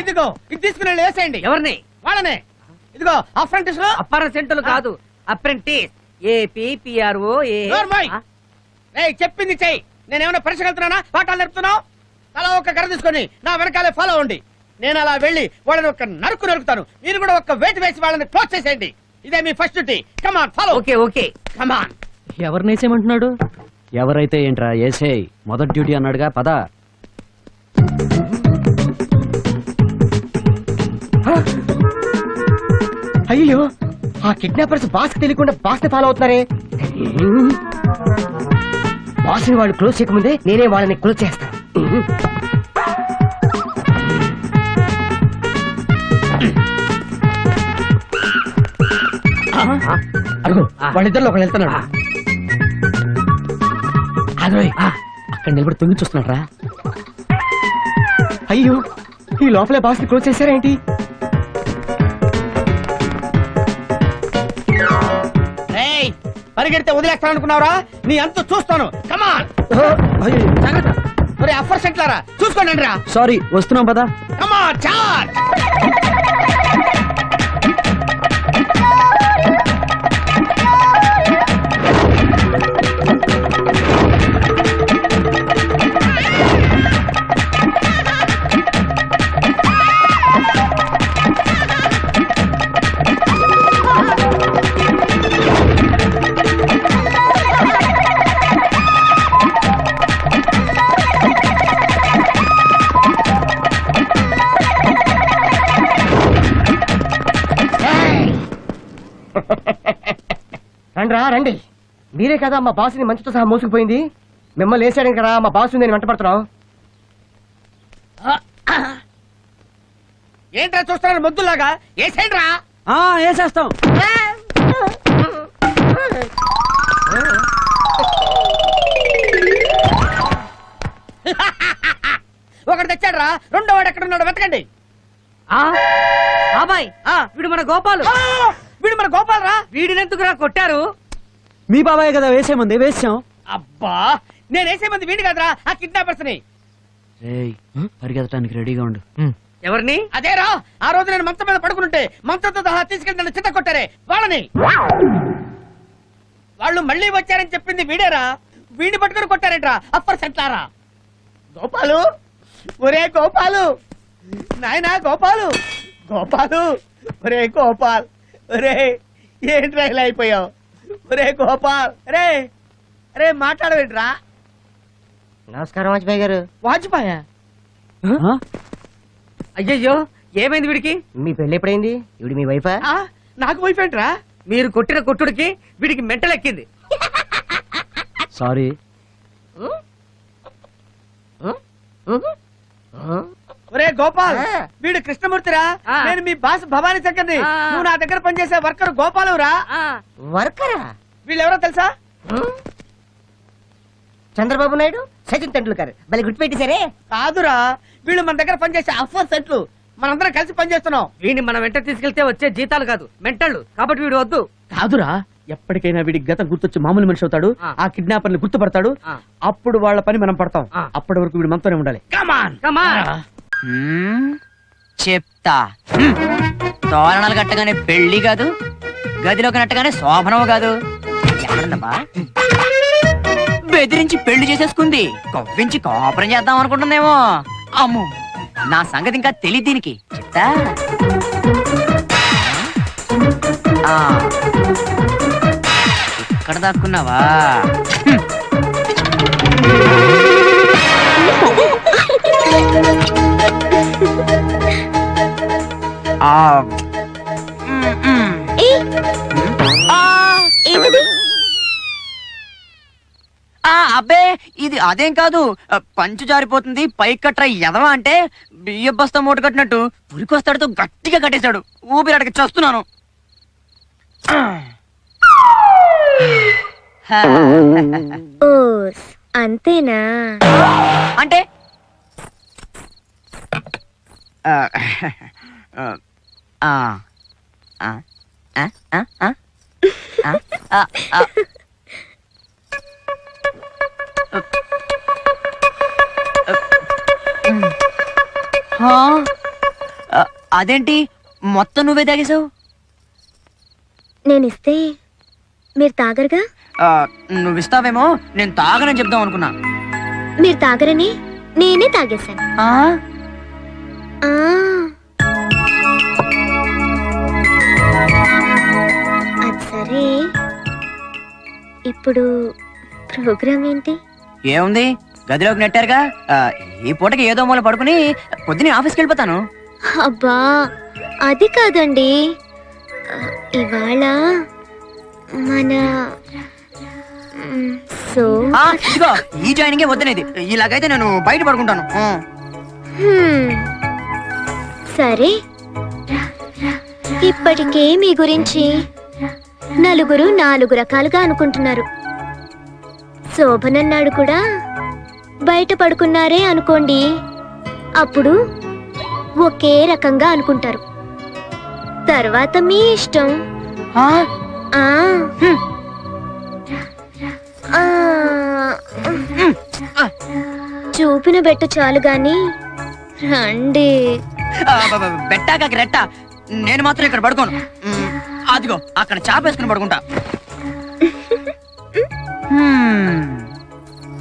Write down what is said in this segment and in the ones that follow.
ఇదిగో ఇది తీసుకుని వెళ్ళి వేసేయండి. ఎవరిని? వాళ్ళనే. ఇదిగో అప్రెంటిస్లో అప్రెంటెంట్లు కాదు అప్రెంటిస్. ఏపీ పిఆర్ఓ ఏ. చెప్పింది చెయ్యి. నేను ఏమైనా పరీక్ష వెళ్తున్నానా పాఠాలు నేర్పుతున్నావు? అలా ఒక గర తీసుకొని నా వెనకాలే ఫాలో అవ్వండి. నేను అలా వెళ్ళి వాళ్ళని ఒక నరుకు నరుకుతాను. మీరు కూడా ఒక వెయిట్ వేసి వాళ్ళని క్లోజ్ చేసేయండి. ఇదే మీ first duty. Come on follow okay okay. Come on ఎవరిని వేసేయమంటున్నాడు? ఎవరైతే ఏంట్రా ఏసేయ్ మొదటి డ్యూటీ అన్నాడుగా పద. అయ్యో ఆ కిడ్నాపర్స్ బాస్ తెలియకుండా బాస్ని ఫాలో అవుతున్నారే? బాస్ని వాళ్ళు క్లోజ్ చేయకముందే నేనే వాళ్ళని క్లోజ్ చేస్తాను అడుగు వాళ్ళిద్దరిలో ఒకళ్ళు వెళ్తున్నాడు. ఆగరోయ్ అక్కడ నిలబడి తొంగి చూస్తున్నాడు రా. అయ్యో ఈ లోపలే బాస్ని క్లోజ్ చేశారేంటి? పరిగెడితే వదిలేస్తాను అనుకున్నావురా నీ అంత చూస్తాను. కమాన్ జాగ్రత్త. అఫర్ సెంట్లారా? చూసుకోండి రా సారీ వస్తున్నాం పద. కమాన్ చార్ రా రండి. మీరే కదా మా బాస్ని మంచితో సహా మోసుకుపోయింది. మిమ్మల్ని వేసాడని కదా మా బాస్ నేను వెంట పడుతున్నాం ఏంట్రా చూస్తున్నారు ముద్దులాగా వేసేయండి రా ఆ వేసేస్తాం. ఒకటి తెచ్చాడు రా రెండో వాడు ఎక్కడ ఉన్నాడు వెతకండి. ఆ? బాబాయ్ ఆ. వీడు మన గోపాలు. ఆ! వీడు మన గోపాల్ రా వీడినెందుకురా కొట్టారు? మీ బాబాయ్ కదా వేసేమంది వేసాం. అబ్బా నేను వేసే మంది వీడు కదరా ఆ కిడ్నాపర్స్ని రేయ్ పరిగెత్తడానికి రెడీగా ఉండు. ఎవరిని? అదేరా ఆ రోజు నేను మంచం మీద పడుకుంటే మంచంతో సహా తీసుకెళ్ళి నన్ను చిత్త కొట్టారే వాళ్ళని. వాళ్ళు మళ్ళీ వచ్చారని చెప్పింది వీడేరా వీడిని పట్టుకుని కొట్టారేట్రా అప్పర్ సెంట్లారా. గోపాలు ఒరే గోపాలు నాయనా గోపాలు గోపాలు ఒరే గోపాల్ ఒరే ఏంట్రా ఇలా అయిపోయావు? ఒరే గోపాల్ రే రే మాట్లాడవేంట్రా? నమస్కారం వాజ్పేయి గారు. వాజ్పాయ? ఆ? అయ్యయ్యో ఏమైంది వీడికి? మీ పెళ్ళి ఎప్పుడైంది? ఇవిడు మీ వైఫా? నాకు వైఫ్ ఏంట్రా? మీరు కొట్టిన కొట్టుడికి వీడికి మెంటలెక్కింది. సారీ ఒరే గోపాల్. వీడు కృష్ణమూర్తిరా. నేను మీ బాస్ భవానీ ఆ. నువ్వు నా దగ్గర పనిచేసే వర్కర్ గోపాలురా ఆ, వర్కరా? వీళ్ళెవరో తెలుసా? చంద్రబాబు నాయుడు సచిన్ టెండూల్కర్. భలే గుర్తుపెట్టేశారే కాదురా వీళ్ళు మన దగ్గర పనిచేసే అఫర్ సెట్లు. మనందరం కలిసి పనిచేస్తున్నాం. వీడిని మన వెంట తీసుకెళ్తే వచ్చే జీతాలు కాదు మెంటళ్ళు. కాబట్టి వీడు వద్దు. కాదురా ఎప్పటికైనా వీడి గతం గుర్తొచ్చి మామూలు మనిషి అవుతాడు ఆ. కిడ్నాపర్ని గుర్తుపడతాడు. అప్పుడు వాళ్ళ పని మనం పడతాం. అప్పటి వరకు వీడు మనతోనే ఉండాలి. కమాన్ కమాన్ చెప్తా. మ్మ్. తోరణాలు కట్టగానే పెళ్ళి కాదు గదిలోకి నట్టగానే శోభనం కాదు. ఎవరందబ్బా బెదిరించి పెళ్ళి చేసేసుకుంది కొవ్వించి కాపురం చేద్దాం అనుకుంటుందేమో. అమ్ము నా సంగతి ఇంకా తెలియదు దీనికి. చెప్తా. ఆ. ఇక్కడ దాక్కున్నావా? హ్మ్. అబ్బే ఇది అదేం కాదు. పంచు జారిపోతుంది పైకి కట్రా ఎదవా అంటే బియ్య బస్తా మూట కట్టినట్టు పురికొస్తాడుతో గట్టిగా కట్టేశాడు. ఊపిరాడకి చస్తున్నాను. అంతేనా? అంటే? అదేంటి మొత్తం నువ్వే తాగేశావు నేనిస్తే మీరు తాగరుగా నువ్వు ఇస్తావేమో నేను తాగనని చెప్దాం అనుకున్నా మీరు తాగరని నేనే తాగేశాను ఆ ఇప్పుడు ప్రోగ్రామ్ ఏంటి? ఏముంది? గదిలోకి నెట్టారుగా? ఆ, ఈ పూటకి ఏదో మూల పడుకుని పొద్దునే ఆఫీస్కి వెళ్ళిపోతాను. అబ్బా అది కాదండి. ఆ, ఇవాళ మన మ్, సో ఆ, ఇదిగో ఈ జాయినింగే వద్దనేది. ఇలాగైతే నేను బయట పడుకుంటాను. ఆ. హ్మ్. సరే. ఇప్పటికే మీ గురించి నలుగురు నాలుగు రకాలుగా అనుకుంటున్నారు. శోభనన్నాడు కూడా బయట పడుకున్నారే అనుకోండి. అప్పుడు ఒకే రకంగా అనుకుంటారు. తర్వాత మీ ఇష్టం. చూపిన బెట్టు చాలు గాని రండి. బెట్టాక రెట్ట. నేను మాత్రం ఇక్కడ పడుకోను. అదిగో అక్కడ చాప వేసుకుని పడుకుంటా.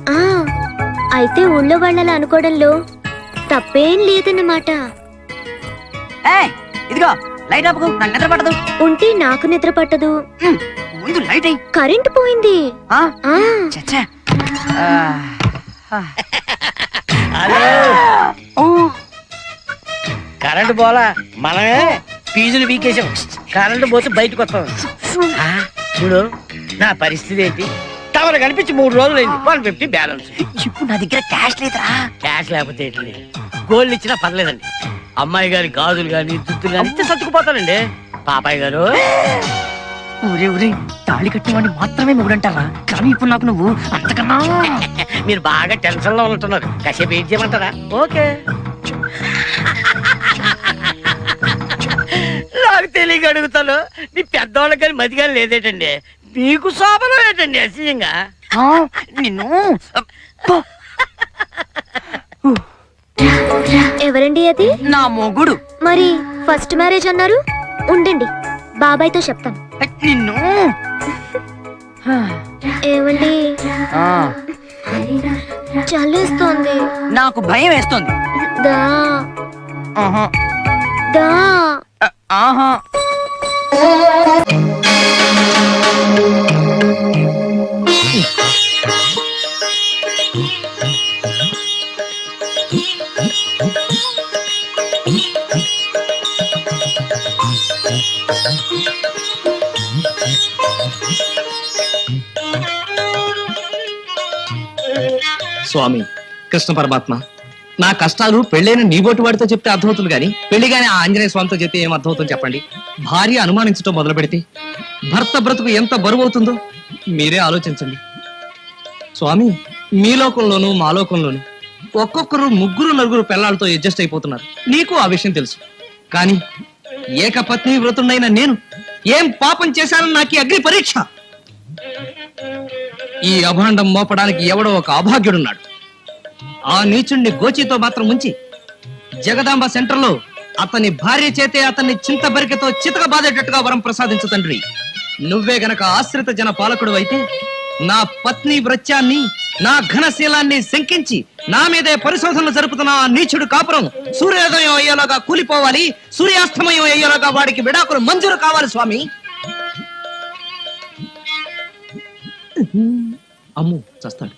ఆ అయితే ఊళ్ళో వాళ్ళలా అనుకోవడంలో తప్పేం లేదన్నమాట. ఏయ్, ఇదిగో లైట్ ఆపుకు నాకు నిద్ర పడదు ఉంటే నాకు నిద్ర పట్టదు. మ్, ముందు లైట్ అయ్యి కరెంటు పోయింది. ఆ, ఆ. చచ్చా. ఆ, ఆ. హలో. ఓ, కరెంట్ పోలా మనమే ఫీజులు వీకేసాం కరెంట్ పోతే బయటకు వస్తాం. చూడు నా పరిస్థితి ఏంటి? టవర్ కనిపించి మూడు రోజులైంది. One fifty balance. ఇప్పుడు నా దగ్గర క్యాష్ లేదురా. క్యాష్ లేకపోతే ఏంటి? గోల్డ్ ఇచ్చినా పర్లేదండి. అమ్మాయి గారి గాజులు గాని దుద్దులు గాని ఇస్తే సర్దుకుపోతానండి. పాపాయ్ గారు. ఊరే ఊరే తాళి కట్టినవాడిని మాత్రమే మొగుడంటారా? కానీ ఇప్పుడు నాకు నువ్వు అంతకన్నా మీరు బాగా టెన్షన్లో ఉంటున్నారు కాసేపు ఏం చేయమంటారా? ఓకే. తెలియక అడుగుతాను. నీ పెద్దవాళ్ళకి కానీ మతి కానీ లేదేటండి. మీకు శోభనం ఏంటండి అసహ్యంగా? ఆ, నిన్ను? ఎవరండి అది? నా మొగుడు. మరి ఫస్ట్ మ్యారేజ్ అన్నారు? ఉండండి బాబాయ్తో చెప్తాను. నిన్ను? ఏమండి? ఆ, చల్లేస్తోంది. నాకు భయం వేస్తుంది. దా. ఆహా. దా. ఆహా. స్వామి కృష్ణ పరమాత్మ నా కష్టాలు పెళ్ళైన నీబోటి వాడితో చెప్తే అర్థమవుతుంది కానీ పెళ్ళి కానీ ఆ ఆంజనేయ స్వామితో చెప్తే ఏం అర్థమవుతుంది చెప్పండి? భార్య అనుమానించడం మొదలు పెడితే భర్త బ్రతుకు ఎంత బరువు అవుతుందో మీరే ఆలోచించండి. స్వామి మీ లోకంలోను మా లోకంలోను ఒక్కొక్కరు ముగ్గురు నలుగురు పిల్లలతో అడ్జస్ట్ అయిపోతున్నారు. నీకు ఆ విషయం తెలుసు. కానీ ఏకపత్ని వ్రతుడైన నేను ఏం పాపం చేశానని నాకు అగ్ని పరీక్ష? ఈ అభాండం మోపడానికి ఎవడో ఒక అభాగ్యుడున్నాడు. ఆ నీచుణ్ణి గోచితో మాత్రం ఉంచి జగదాంబ సెంటర్లో అతని భార్య చేతే అతన్ని చింతబరికతో చితక బాధేటట్టుగా వరం ప్రసాదించు తండ్రి. నువ్వే గనక ఆశ్రిత జన పాలకుడు అయితే నా పత్ని వృత్యాన్ని నా ఘనశీలాన్ని శంకించి నా మీదే పరిశోధనలు జరుపుతున్న ఆ నీచుడు కాపురం సూర్యోదయం అయ్యేలాగా కూలిపోవాలి సూర్యాస్తమయం అయ్యేలాగా వాడికి విడాకులు మంజూరు కావాలి స్వామి. అమ్ము చస్తాడు.